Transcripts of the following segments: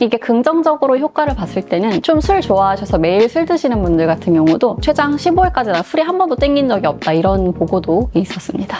이게 긍정적으로 효과를 봤을 때는 좀 술 좋아하셔서 매일 술 드시는 분들 같은 경우도 최장 15일까지 나 술이 한 번도 땡긴 적이 없다 이런 보고도 있었습니다.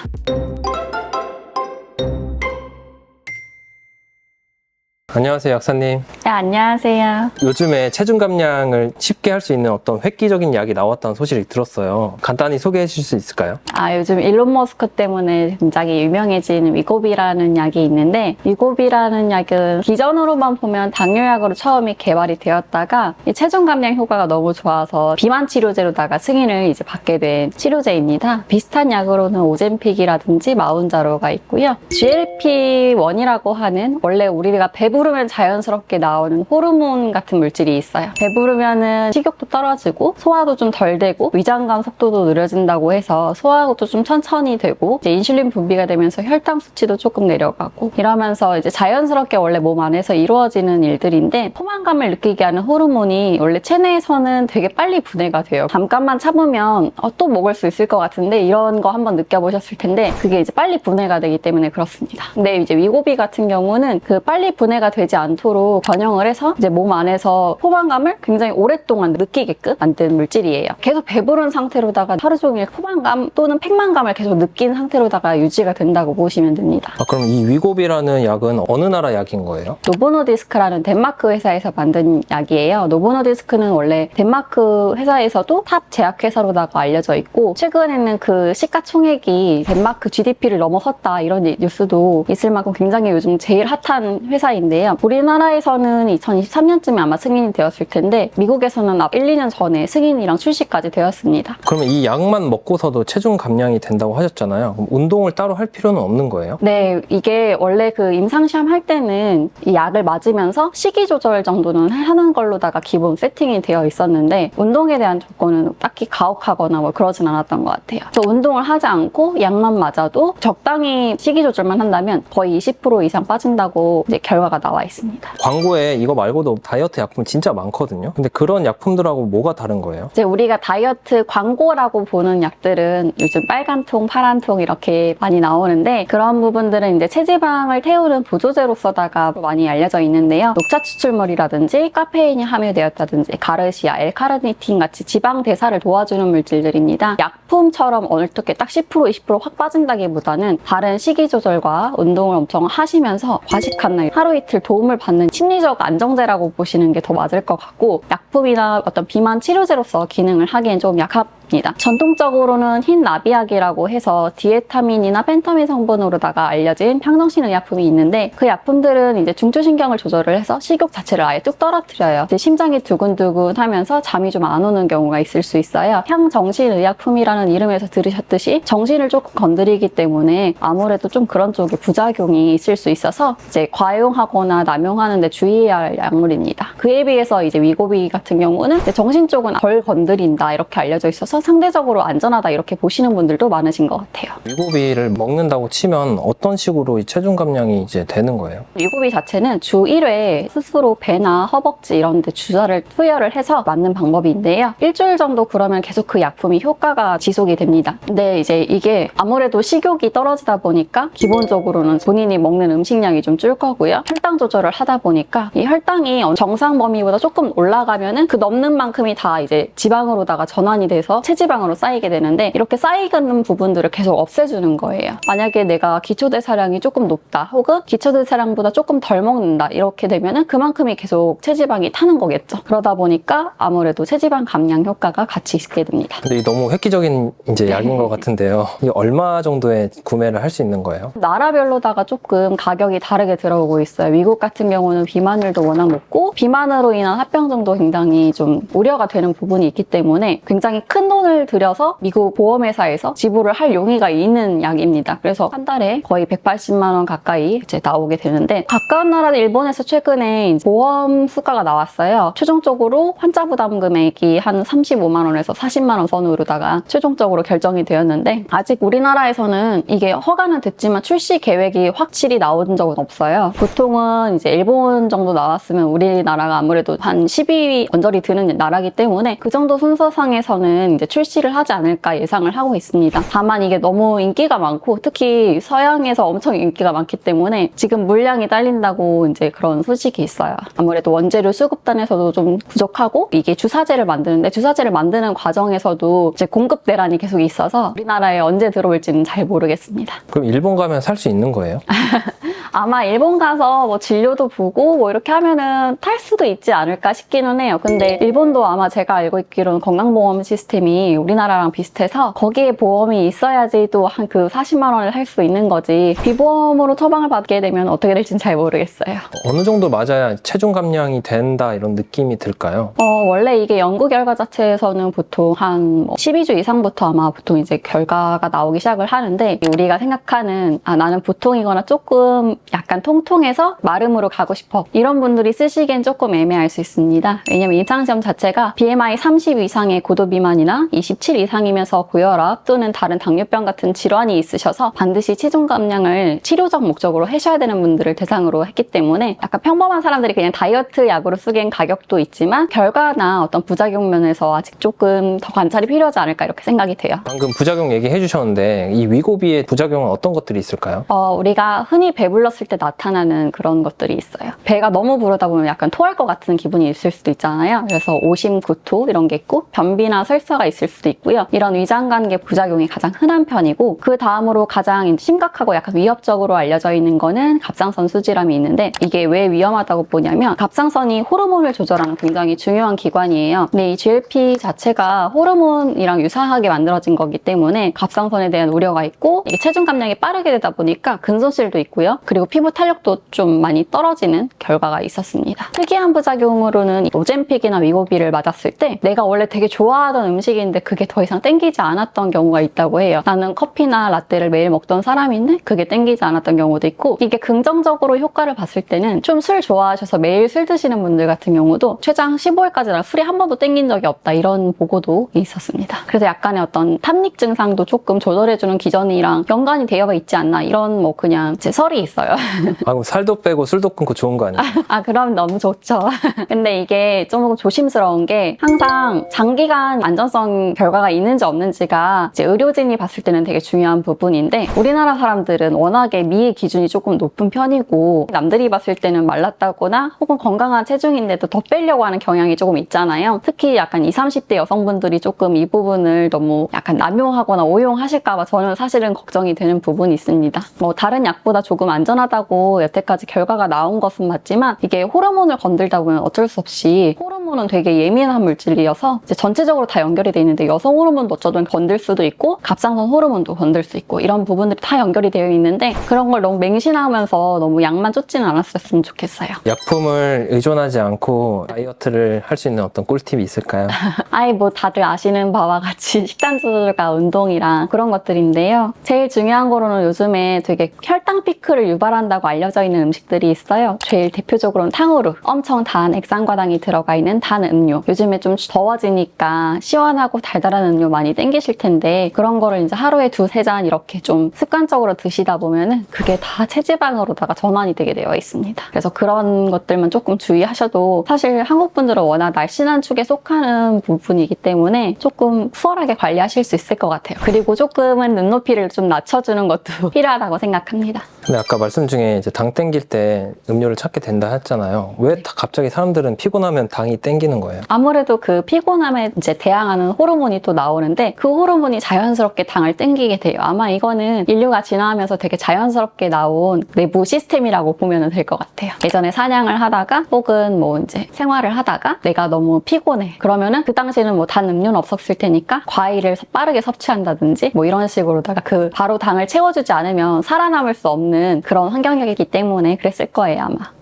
안녕하세요, 약사님. 네, 안녕하세요. 요즘에 체중 감량을 쉽게 할 수 있는 어떤 획기적인 약이 나왔다는 소식을 들었어요. 간단히 소개해 주실 수 있을까요? 아, 요즘 일론 머스크 때문에 굉장히 유명해진 위고비라는 약이 있는데, 위고비라는 약은 기존으로만 보면 당뇨약으로 처음에 개발이 되었다가 이 체중 감량 효과가 너무 좋아서 비만 치료제로다가 승인을 이제 받게 된 치료제입니다. 비슷한 약으로는 오젠픽이라든지 마운자로가 있고요. GLP-1이라고 하는 원래 우리가 배부 르면 자연스럽게 나오는 호르몬 같은 물질이 있어요. 배부르면은 식욕도 떨어지고 소화도 좀 덜 되고 위장관 속도도 느려진다고 해서 소화도 좀 천천히 되고 이제 인슐린 분비가 되면서 혈당 수치도 조금 내려가고 이러면서 이제 자연스럽게 원래 몸 안에서 이루어지는 일들인데 포만감을 느끼게 하는 호르몬이 원래 체내에서는 되게 빨리 분해가 돼요. 잠깐만 참으면 어, 또 먹을 수 있을 것 같은데 이런 거 한번 느껴보셨을 텐데 그게 이제 빨리 분해가 되기 때문에 그렇습니다. 근데 이제 위고비 같은 경우는 그 빨리 분해가 되지 않도록 변형을 해서 이제 몸 안에서 포만감을 굉장히 오랫동안 느끼게끔 만든 물질이에요. 계속 배부른 상태로다가 하루 종일 포만감 또는 팩만감을 계속 느낀 상태로다가 유지가 된다고 보시면 됩니다. 아, 그럼 이 위고비라는 약은 어느 나라 약인 거예요? 노보노디스크라는 덴마크 회사에서 만든 약이에요. 노보노디스크는 원래 덴마크 회사에서도 탑 제약회사로다가 알려져 있고 최근에는 그 시가총액이 덴마크 GDP를 넘어섰다 이런 뉴스도 있을 만큼 굉장히 요즘 제일 핫한 회사인데 요. 우리나라에서는 2023년쯤에 아마 승인이 되었을 텐데 미국에서는 앞 1, 2년 전에 승인이랑 출시까지 되었습니다. 그러면 이 약만 먹고서도 체중 감량이 된다고 하셨잖아요. 그럼 운동을 따로 할 필요는 없는 거예요? 네, 이게 원래 그 임상시험 할 때는 이 약을 맞으면서 식이 조절 정도는 하는 걸로다가 기본 세팅이 되어 있었는데 운동에 대한 조건은 딱히 가혹하거나 뭐 그러진 않았던 것 같아요. 그래서 운동을 하지 않고 약만 맞아도 적당히 식이 조절만 한다면 거의 20% 이상 빠진다고 이제 결과가 나와 있습니다. 광고에 이거 말고도 다이어트 약품 진짜 많거든요. 근데 그런 약품들하고 뭐가 다른 거예요? 이제 우리가 다이어트 광고라고 보는 약들은 요즘 빨간 통, 파란 통 이렇게 많이 나오는데 그런 부분들은 이제 체지방을 태우는 보조제로서다가 많이 알려져 있는데요. 녹차 추출물이라든지 카페인이 함유되었다든지 가르시아, 엘카르니틴 같이 지방 대사를 도와주는 물질들입니다. 약품처럼 어떻게 딱 10% 20%확 빠진다기보다는 다른 식이 조절과 운동을 엄청 하시면서 과식한 날 하루 이틀 도움을 받는 심리적 안정제라고 보시는 게 더 맞을 것 같고 약품이나 어떤 비만 치료제로서 기능을 하기엔 좀 약합니다. 전통적으로는 흰 나비약이라고 해서 디에타민이나 펜타민 성분으로다가 알려진 평정신 의약품이 있는데 그 약품들은 이제 중추신경을 조절을 해서 식욕 자체를 아예 뚝 떨어뜨려요. 심장이 두근두근 하면서 잠이 좀 안 오는 경우가 있을 수 있어요. 향정신 의약품이라는 이름에서 들으셨듯이 정신을 조금 건드리기 때문에 아무래도 좀 그런 쪽에 부작용이 있을 수 있어서 이제 과용하거나 남용하는 데 주의해야 할 약물입니다. 그에 비해서 이제 위고비 같은 경우는 정신 쪽은 덜 건드린다 이렇게 알려져 있어서 상대적으로 안전하다 이렇게 보시는 분들도 많으신 것 같아요. 위고비를 먹는다고 치면 어떤 식으로 이 체중 감량이 이제 되는 거예요? 위고비 자체는 주 1회 스스로 배나 허벅지 이런 데 주사를 투여를 해서 맞는 방법인데요. 일주일 정도 그러면 계속 그 약품이 효과가 지속이 됩니다. 근데 이제 이게 아무래도 식욕이 떨어지다 보니까 기본적으로는 본인이 먹는 음식량이 좀 줄 거고요. 혈당 조절을 하다 보니까 이 혈당이 정상 범위보다 조금 올라가면은 그 넘는 만큼이 다 이제 지방으로다가 전환이 돼서 체지방으로 쌓이게 되는데 이렇게 쌓이는 부분들을 계속 없애주는 거예요. 만약에 내가 기초대사량이 조금 높다 혹은 기초대사량보다 조금 덜 먹는다 이렇게 되면은 그만큼이 계속 체지방이 타는 거겠죠. 그러다 보니까 아무래도 체지방 감량 효과가 같이 있게 됩니다. 근데 이 너무 획기적인 이제 약인 것 같은데요. 이게 얼마 정도에 구매를 할 수 있는 거예요? 나라별로다가 조금 가격이 다르게 들어오고 있어요. 미국 같은 경우는 비만율도 워낙 높고 비만으로 인한 합병증도 굉장히 좀 우려가 되는 부분이 있기 때문에 굉장히 큰 돈을 들여서 미국 보험회사에서 지불을 할 용의가 있는 약입니다. 그래서 한 달에 거의 180만 원 가까이 이제 나오게 되는데 가까운 나라 일본에서 최근에 보험 수가가 나왔어요. 최종적으로 환자 부담 금액이 한 35만 원에서 40만 원 선으로다가 최종적으로 결정이 되었는데 아직 우리나라에서는 이게 허가는 됐지만 출시 계획이 확실히 나온 적은 없어요. 보통은 보통은 이제 일본 정도 나왔으면 우리나라가 아무래도 한 12위 언저리 드는 나라기 때문에 그 정도 순서상에서는 이제 출시를 하지 않을까 예상을 하고 있습니다. 다만 이게 너무 인기가 많고 특히 서양에서 엄청 인기가 많기 때문에 지금 물량이 딸린다고 이제 그런 소식이 있어요. 아무래도 원재료 수급단에서도 좀 부족하고 이게 주사제를 만드는데 주사제를 만드는 과정에서도 이제 공급 대란이 계속 있어서 우리나라에 언제 들어올지는 잘 모르겠습니다. 그럼 일본 가면 살 수 있는 거예요? 아마 일본 가서 뭐 진료도 보고 뭐 이렇게 하면은 탈 수도 있지 않을까 싶기는 해요. 근데 일본도 아마 제가 알고 있기로는 건강보험 시스템이 우리나라랑 비슷해서 거기에 보험이 있어야지 또 한 그 40만 원을 할 수 있는 거지 비보험으로 처방을 받게 되면 어떻게 될지는 잘 모르겠어요. 어느 정도 맞아야 체중 감량이 된다 이런 느낌이 들까요? 어, 원래 이게 연구 결과 자체에서는 보통 한 12주 이상부터 아마 보통 이제 결과가 나오기 시작을 하는데 우리가 생각하는 아, 나는 보통이거나 조금 약간 통통해서 마름으로 가고 싶어. 이런 분들이 쓰시기엔 조금 애매할 수 있습니다. 왜냐면 임상시험 자체가 BMI 30 이상의 고도 비만이나 27 이상이면서 고혈압 또는 다른 당뇨병 같은 질환이 있으셔서 반드시 체중 감량을 치료적 목적으로 하셔야 되는 분들을 대상으로 했기 때문에 약간 평범한 사람들이 그냥 다이어트 약으로 쓰기엔 가격도 있지만 결과나 어떤 부작용 면에서 아직 조금 더 관찰이 필요하지 않을까 이렇게 생각이 돼요. 방금 부작용 얘기해 주셨는데 이 위고비의 부작용은 어떤 것들이 있을까요? 어, 우리가 흔히 배불렀을 때 나타나는 그런 것들이 있어요. 배가 너무 부르다 보면 약간 토할 것 같은 기분이 있을 수도 있잖아요. 그래서 오심, 구토 이런 게 있고 변비나 설사가 있을 수도 있고요. 이런 위장관계 부작용이 가장 흔한 편이고 그 다음으로 가장 심각하고 약간 위협적으로 알려져 있는 거는 갑상선 수질암이 있는데 이게 왜 위험하다고 보냐면 갑상선이 호르몬을 조절하는 굉장히 중요한 기관이에요. 근데 이 GLP 자체가 호르몬이랑 유사하게 만들어진 거기 때문에 갑상선에 대한 우려가 있고 체중 감량이 빠르게 되다 보니까 근손실도 있고요. 그리고 피부 탄력도 좀 많이 떨어지는 결과가 있었습니다. 특이한 부작용으로는 오젠픽이나 위고비를 맞았을 때 내가 원래 되게 좋아하던 음식인데 그게 더 이상 땡기지 않았던 경우가 있다고 해요. 나는 커피나 라떼를 매일 먹던 사람인데 그게 땡기지 않았던 경우도 있고 이게 긍정적으로 효과를 봤을 때는 좀 술 좋아하셔서 매일 술 드시는 분들 같은 경우도 최장 15일까지는 술이 한 번도 땡긴 적이 없다 이런 보고도 있었습니다. 그래서 약간의 어떤 탐닉 증상도 조금 조절해주는 기전이랑 연관이 되어 있지 않나 이런 뭐 그냥 제 설이 있어요. 아 그럼 살도 빼고 술도 끊고 좋은 거 아니에요? 아, 그럼 너무 좋죠. 근데 이게 좀 조심스러운 게 항상 장기간 안전성 결과가 있는지 없는지가 이제 의료진이 봤을 때는 되게 중요한 부분인데 우리나라 사람들은 워낙에 미의 기준이 조금 높은 편이고 남들이 봤을 때는 말랐다거나 혹은 건강한 체중인데도 더 빼려고 하는 경향이 조금 있잖아요. 특히 약간 20, 30대 여성분들이 조금 이 부분을 너무 약간 남용하거나 오용하실까봐 저는 사실은 걱정이 되는 부분이 있습니다. 뭐 다른 약보다 조금 안전하다고 여태까지 결과 가 나온 것은 맞지만 이게 호르몬을 건들다 보면 어쩔 수 없이 호르몬은 되게 예민한 물질이어서 이제 전체적으로 다 연결이 돼 있는데 여성 호르몬도 어쩌면 건들 수도 있고 갑상선 호르몬도 건들 수 있고 이런 부분들이 다 연결이 되어 있는데 그런 걸 너무 맹신하면서 너무 약만 쫓지는 않았으면 좋겠어요. 약품을 의존하지 않고 다이어트를 할 수 있는 어떤 꿀팁이 있을까요? 아이 뭐 다들 아시는 바와 같이 식단 조절과 운동이랑 그런 것들인데요. 제일 중요한 거로는 요즘에 되게 혈당 피크를 유발한다고 알려져 있는 음식 들이 있어요. 제일 대표적으로는 탕후루. 엄청 단 액상과당이 들어가 있는 단 음료. 요즘에 좀 더워지니까 시원하고 달달한 음료 많이 땡기실 텐데 그런 거를 이제 하루에 두세 잔 이렇게 좀 습관적으로 드시다 보면은 그게 다 체지방으로다가 전환이 되게 되어 있습니다. 그래서 그런 것들만 조금 주의하셔도 사실 한국 분들은 워낙 날씬한 축에 속하는 부분이기 때문에 조금 수월하게 관리하실 수 있을 것 같아요. 그리고 조금은 눈높이를 좀 낮춰주는 것도 필요하다고 생각합니다. 근데 아까 말씀 중에 이제 당 땡길 때 음료를 찾게 된다 했잖아요. 왜 다 갑자기 사람들은 피곤하면 당이 땡기는 거예요? 아무래도 그 피곤함에 이제 대항하는 호르몬이 또 나오는데 그 호르몬이 자연스럽게 당을 땡기게 돼요. 아마 이거는 인류가 진화하면서 되게 자연스럽게 나온 내부 시스템이라고 보면 될 것 같아요. 예전에 사냥을 하다가 혹은 뭐 이제 생활을 하다가 내가 너무 피곤해. 그러면은 그 당시에는 뭐 단 음료는 없었을 테니까 과일을 빠르게 섭취한다든지 뭐 이런 식으로다가 그 바로 당을 채워주지 않으면 살아남을 수 없는 그런 환경이기 때문에 그랬을 거예요 아마.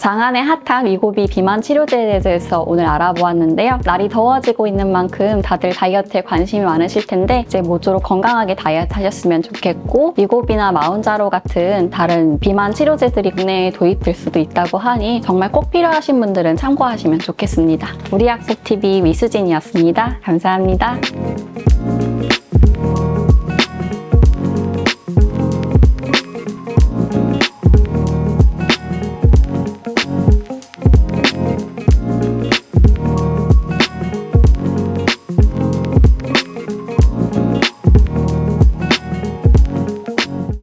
장안의 핫한 위고비 비만 치료제에 대해서 오늘 알아보았는데요. 날이 더워지고 있는 만큼 다들 다이어트에 관심이 많으실 텐데 이제 모쪼록 건강하게 다이어트 하셨으면 좋겠고 위고비나 마운자로 같은 다른 비만 치료제들이 국내에 도입될 수도 있다고 하니 정말 꼭 필요하신 분들은 참고하시면 좋겠습니다. 우리 약속TV 미수진이었습니다. 감사합니다.